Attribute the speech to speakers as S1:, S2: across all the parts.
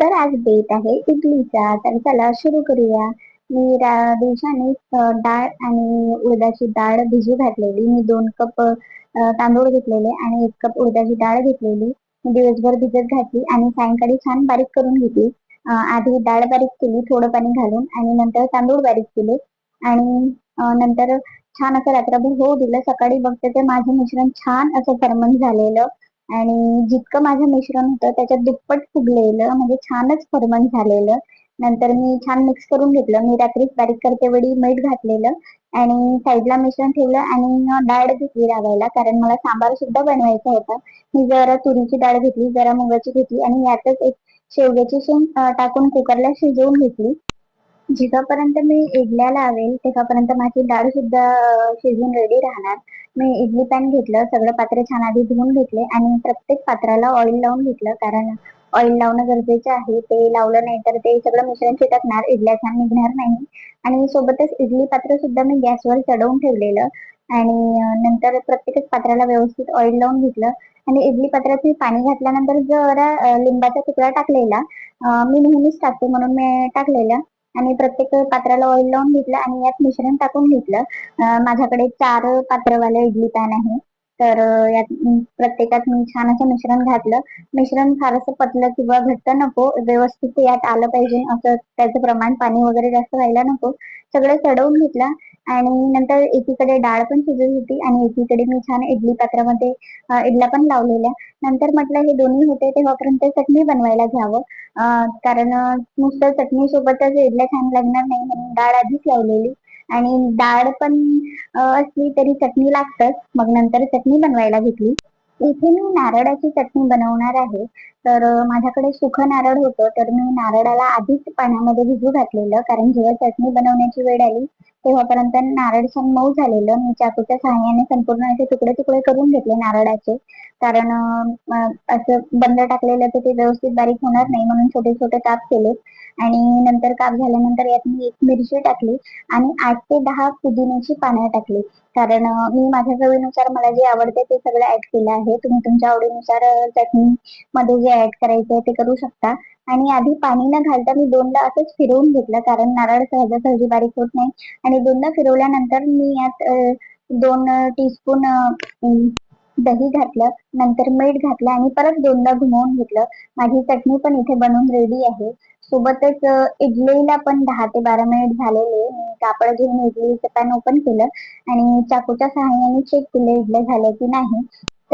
S1: तर आज बेत आहे इडलीचा. तर चला सुरू करूया. मी दिवसाने डाळ आणि उडदाची डाळ भिजू घातलेली. मी दोन कप तांदूळ घेतलेले आणि एक कप उडदाची डाळ घेतलेली. मी दिवसभर भिजत घातली आणि सायंकाळी छान बारीक करून घेतली. आधी डाळ बारीक केली थोडं पाणी घालून आणि नंतर तांदूळ बारीक केले. आणि नंतर छान असं रात्रभर होऊ दिलं. सकाळी बघते ते माझं मिश्रण छान असं फर्मंट झालेलं. आणि जितकं माझं मिश्रण होतं त्याच्यात दुप्पट फुगलेलं म्हणजे छानच फर्मन झालेलं. नंतर मी छान मिक्स करून घेतलं. मी रात्रीच बारीक करते वेळी मीठ घातलेलं आणि साईडला मिश्रण ठेवलं आणि डाळ घेतली रावायला कारण मला सांबार सुद्धा बनवायचा होता. मी जरा तुरीची डाळ घेतली जरा मुगाची घेतली आणि यातच एक शेवग्याची शेंग टाकून कुकरला शिजवून घेतली. जेव्हापर्यंत मी इडल्या लावेल तेव्हापर्यंत माझी डाळ सुद्धा शिजून रेडी राहणार. मी इडली पॅन घेतलं सगळं पात्र छान आधी धुवून घेतले आणि प्रत्येक पात्राला ऑइल लावून घेतलं. कारण ऑइल लावणं गरजेचं आहे. ते लावलं नाही तर ते सगळं मिश्रण चिटकणार. इडल्या छान निघणार नाही. आणि सोबतच इडली पात्र सुद्धा मी गॅसवर चढवून ठेवलेलं. आणि नंतर प्रत्येकच पात्राला व्यवस्थित ऑइल लावून घेतलं. आणि इडली पात्रात मी पाणी घातल्यानंतर जरा लिंबाचा तुकडा टाकलेला. मी नेहमीच टाकते म्हणून मी टाकलेला. आणि प्रत्येक पात्राला ऑइल लावून घेतलं आणि यात मिश्रण टाकून घेतलं. माझ्याकडे चार पात्रवाले इडली पॅन आहे. तर यात प्रत्येकात मी छान असं मिश्रण घातलं. मिश्रण फारसं पतलं किंवा घट्ट नको व्यवस्थित यात आलं पाहिजे. असं त्याचं प्रमाण पाणी वगैरे जास्त व्हायला नको. सगळं चढवून घेतलं. आणि नंतर एकीकडे डाळ पण शिजत होती आणि एकीकडे मी छान इडली पात्रामध्ये इडला इडल्या पण लावलेल्या. नंतर म्हटलं हे दोन्ही होते तेव्हापर्यंत चटणी बनवायला घ्यावं. कारण नुसतं चटणी सोबतच इडल्या छान लागणार नाही म्हणून डाळ आधीच लावलेली. आणि डाळ पण असली तरी चटणी लागतच. मग नंतर चटणी बनवायला घेतली. इथे मी नारळाची चटणी बनवणार आहे. तर माझ्याकडे सुखं नारळ होतं तर मी नारळाला आधीच पाण्यामध्ये भिजू घातलेलं कारण जेव्हा चटणी बनवण्याची वेळ आली तेव्हापर्यंत नारळ छान मऊ झालेलं. मी चाकूच्या सहाय्याने संपूर्ण असे तुकडे तुकडे करून घेतले नारळाचे. कारण असं बंद टाकलेलं तर ते व्यवस्थित बारीक होणार नाही म्हणून छोटे छोटे काप केले. आणि नंतर काप झाल्यानंतर यात मी एक मिरची टाकली आणि आठ ते दहा पुदिन्याची पानं टाकली. कारण मी माझ्या चवीनुसार मला जे आवडते ते सगळं ऍड केलं आहे. तुम्ही तुमच्या आवडीनुसार चटणी मध्ये जे ऍड करायचं ते करू शकता. आणि आधी पाणी न घालता मी दोनदा असंच फिरवून घेतलं कारण नारळ सहजासहजी बारीक होत नाही. आणि दोनदा फिरवल्यानंतर मी यात दोन टीस्पून दही घातलं नंतर मीठ घातलं आणि परत दोनदा घुमवून घेतलं. माझी चटणी पण इथे बनवून रेडी आहे. सोबतच इडलीला पण दहा ते बारा मिनिट झालेले. मी कापड घेऊन इडलीचं पॅन ओपन केलं. आणि चाकूच्या सहाय्याने चेक केलं इडल्या झालं की नाही.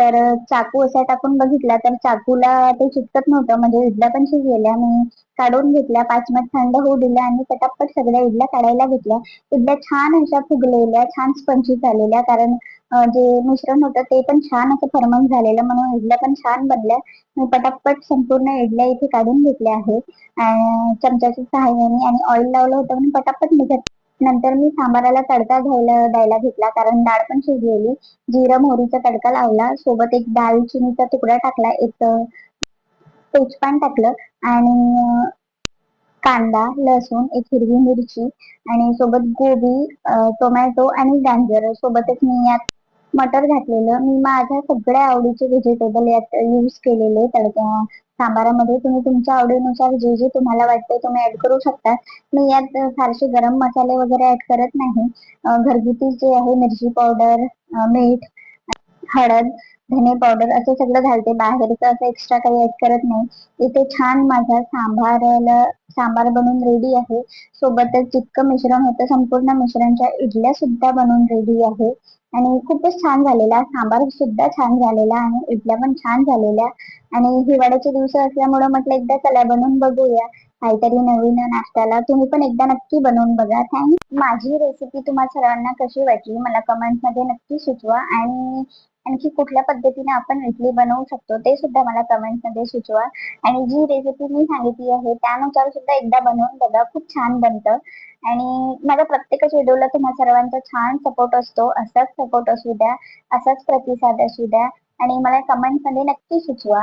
S1: तर चाकू असा टाकून बघितला तर चाकूला ते चिटकत नव्हतं. म्हणजे इडल्या पण शिजलेल्या. मी काढून घेतल्या. पाच मिनिट थंड होऊ दिल्या आणि पटापट सगळ्या इडल्या काढायला घेतल्या. इडल्या छान अशा फुगलेल्या छान स्पंजी झालेल्या. कारण जे मिश्रण होतं ते पण छान असं फर्मन झालेलं. म्हणून इडल्या पण छान बनल्या. मी पटापट संपूर्ण इडल्या इथे काढून घेतल्या आहेत. चमच्याच्या सहाय्याने. आणि ऑइल लावलं होतं म्हणून पटापट निघत नंतर मी सांबाराला तडका घ्यायला द्यायला घेतला. कारण डाळ पण शिजलेली. जिरं मोहरीचा तडका लावला. सोबत एक दालचिनीचा तुकडा टाकला. एक तेजपान टाकलं. आणि कांदा लसूण एक हिरवी मिरची आणि सोबत गोबी टोमॅटो आणि गाजर. सोबतच मी यात मटर घातलेलं. मी माझ्या सगळ्या आवडीचे व्हेजिटेबल यात यूज केलेले तडक्या सांबारामध्ये तुम्ही तुमच्या आवडीनुसार जे जे तुम्हाला वाटते तुम्ही ऍड करू शकता. मी यात फारसे गरम मसाले वगैरे ऍड करत नाही. घरगुती जे आहे मिरची पावडर मीठ हळद धने पावडर असं सगळं घालते. बाहेरचं असं एक्स्ट्रा काही ऍड करत नाही. इथे छान माझा सांबाराला सांबार बनून रेडी आहे. सोबतच जितकं मिश्रण होतं संपूर्ण मिश्रणच्या इडल्या सुद्धा बनवून रेडी आहे. आणि खूपच छान झालेला. सांबार सुद्धा छान झालेला आणि इडल्या पण छान झालेल्या. आणि हिवाळ्याचे दिवस असल्यामुळे म्हटलं एकदा चला बनवून बघूया. काहीतरी नवीन नाश्त्याला. तुम्ही पण एकदा नक्की बनवून बघा. थँक माझी रेसिपी तुम्हाला सर्वांना कशी वाटली मला कमेंटमध्ये नक्की सुचवा. आणि आणखी कुठल्या पद्धतीने आपण इडली बनवू शकतो ते सुद्धा मला कमेंटमध्ये सुचवा. आणि जी रेसिपी मी सांगितली आहे त्यानुसार सुद्धा एकदा बनवून बघा खूप छान बनतं. आणि माझ्या प्रत्येकच व्हिडिओला तुम्हा सर्वांचा छान सपोर्ट असतो असाच सपोर्ट असू द्या असाच प्रतिसाद असू द्या. आणि मला कमेंटमध्ये नक्की सुचवा.